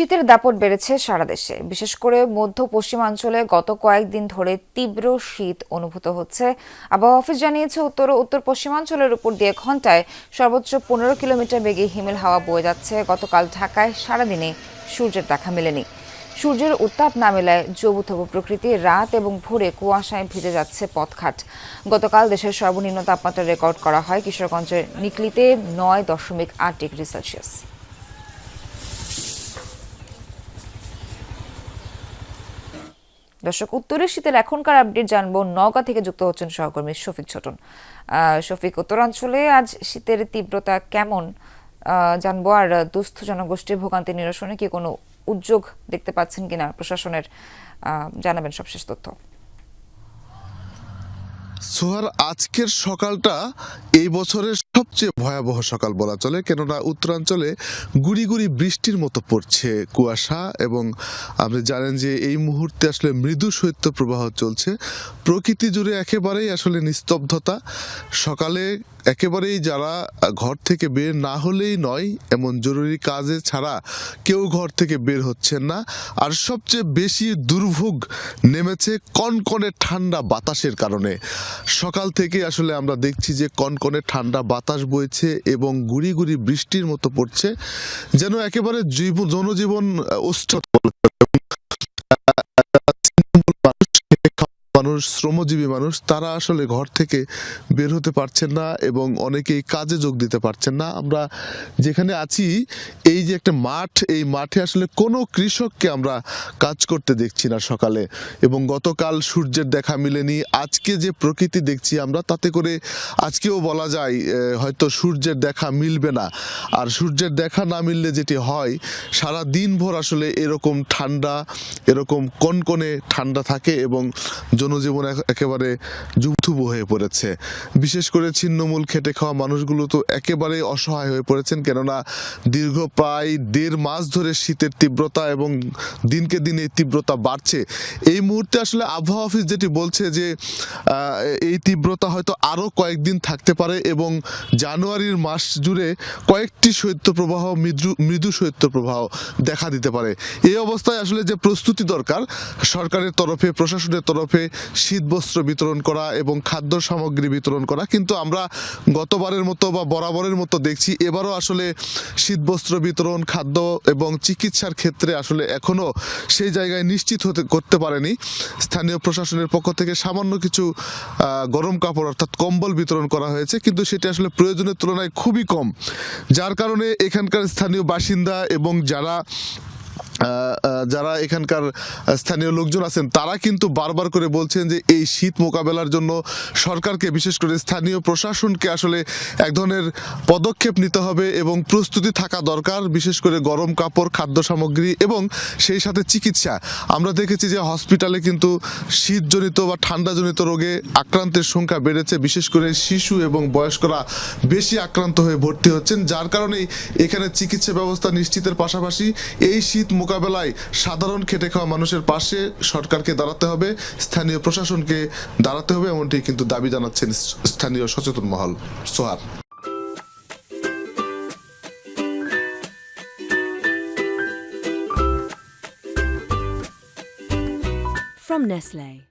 শীতের দাপট বেড়েছে সারা দেশে। বিশেষ করে মধ্য পশ্চিমাঞ্চলে গত কয়েকদিন ধরে তীব্র শীত অনুভূত হচ্ছে। আবহাওয়া অফিস জানিয়েছে, উত্তর ও উত্তর পশ্চিমাঞ্চলের উপর দিয়ে ঘন্টায় সর্বোচ্চ পনেরো কিলোমিটার বেগে হিমেল হাওয়া বয়ে যাচ্ছে। গতকাল ঢাকায় সারাদিনে সূর্যের দেখা মেলেনি। সূর্যের উত্তাপ না মেলায় জবুথবু প্রকৃতি রাত এবং ভোরে কুয়াশায় ভিজে যাচ্ছে পথঘাট। গতকাল দেশের সর্বনিম্ন তাপমাত্রা রেকর্ড করা হয় কিশোরগঞ্জের নিকলিতে নয় দশমিক আট ডিগ্রি সেলসিয়াস। দর্শক, উত্তরের শীতের এখনকার আপডেট জানব। নওগাঁ থেকে যুক্ত হচ্ছেন সহকর্মী শফিক ছোটন। শফিক, উত্তরাঞ্চলে আজ শীতের তীব্রতা কেমন? জানব। আর দুস্থ জনগোষ্ঠীর ভোগান্তি নিরসনে কি কোনো উদ্যোগ দেখতে পাচ্ছেন কিনা প্রশাসনের? জানাবেন সবশেষ তথ্য। সোহার আজকের সকালটা এই বছরের সবচেয়ে ভয়াবহ সকাল বলা চলে, কেননা উত্তরাঞ্চলে গুড়ি গুড়ি বৃষ্টির মতো পড়ছে কুয়াশা এবং আপনি জানেন যে এই মুহূর্তে আসলে মৃদু শৈত্য প্রবাহ চলছে। প্রকৃতি জুড়ে একেবারেই আসলে নিস্তব্ধতা। সকালে একেবারেই যারা ঘর থেকে বের না হলেই নয়, এমন জরুরি কাজে ছাড়া কেউ ঘর থেকে বের হচ্ছেন না। আর সবচেয়ে বেশি দুর্ভোগ নেমেছে কনকনে ঠান্ডা বাতাসের কারণে। সকাল থেকে আসলে আমরা দেখছি যে কনকনে ঠান্ডা বাতাস বইছে এবং গুড়ি গুড়ি বৃষ্টির মতো পড়ছে, যেন একেবারে জীব জনজীবন অষ্ট মানুষ, শ্রমজীবী মানুষ, তারা আসলে ঘর থেকে বের হতে পারছেন না এবং অনেকেই কাজে যোগ দিতে পারছেন না। আমরা যেখানে আছি, এই যে একটা মাঠ, এই মাঠে আসলে কোনো কৃষককে আমরা কাজ করতে দেখছি না সকালে। এবং গতকাল সূর্যের দেখা মিলেনি, আজকে যে প্রকৃতি দেখছি আমরা, তাতে করে আজকেও বলা যায় হয়তো সূর্যের দেখা মিলবে না। আর সূর্যের দেখা না মিললে যেটি হয়, সারা দিনভর আসলে এরকম ঠান্ডা, এরকম কনকনে ঠান্ডা থাকে এবং জনজীবন একেবারে যুবথুবু হয়ে পড়েছে। বিশেষ করে ছিন্নমূল খেটে খাওয়া মানুষগুলো তো একেবারে অসহায় হয়ে পড়েছেন, কেননা দীর্ঘ প্রায় দেড় মাস ধরে শীতের তীব্রতা এবং দিনকে দিন এই তীব্রতা বাড়ছে। এই মুহূর্তে আসলে আবহাওয়া অফিস যেটি বলছে যে এই তীব্রতা হয়তো আরও কয়েকদিন থাকতে পারে এবং জানুয়ারির মাস জুড়ে কয়েকটি শৈত্যপ্রবাহ, মৃদু মৃদু শৈত্যপ্রবাহ দেখা দিতে পারে। এই অবস্থায় আসলে যে প্রস্তুতি দরকার, সরকারের তরফে, প্রশাসনের তরফে শীতবস্ত্র বিতরণ করা এবং খাদ্য সামগ্রী বিতরণ করা। কিন্তু আমরা গতবারের মতো বা বরাবরের মতো দেখছি, এবারও আসলে শীতবস্ত্র বিতরণ, খাদ্য এবং চিকিৎসার ক্ষেত্রে আসলে এখনও সেই জায়গায় নিশ্চিত হতে, করতে পারেনি। স্থানীয় প্রশাসনের পক্ষ থেকে সামান্য কিছু গরম কাপড় অর্থাৎ কম্বল বিতরণ করা হয়েছে, কিন্তু সেটি আসলে প্রয়োজনের তুলনায় খুবই কম। যার কারণে এখানকার স্থানীয় বাসিন্দা এবং যারা যারা এখানকার স্থানীয় লোকজন আছেন, তারা কিন্তু বারবার করে বলছেন যে এই শীত মোকাবেলার জন্য সরকারকে, বিশেষ করে স্থানীয় প্রশাসনকে আসলে এক ধরনের পদক্ষেপ নিতে হবে এবং প্রস্তুতি থাকা দরকার, বিশেষ করে গরম কাপড়, খাদ্য সামগ্রী এবং সেই সাথে চিকিৎসা। আমরা দেখেছি যে হসপিটালে কিন্তু শীতজনিত বা ঠান্ডাজনিত রোগে আক্রান্তের সংখ্যা বেড়েছে, বিশেষ করে শিশু এবং বয়স্করা বেশি আক্রান্ত হয়ে ভর্তি হচ্ছেন, যার কারণেই এখানে চিকিৎসা ব্যবস্থা নিশ্চিতের পাশাপাশি এই শীত মোকাবেলায় সাধারণ খেটে খাওয়া মানুষের পাশে সরকারকে দাঁড়াতে হবে, স্থানীয় প্রশাসনকে দাঁড়াতে হবে এমনটি কিন্তু দাবি জানাচ্ছেন স্থানীয় সচেতন মহল সোহার From Nestle.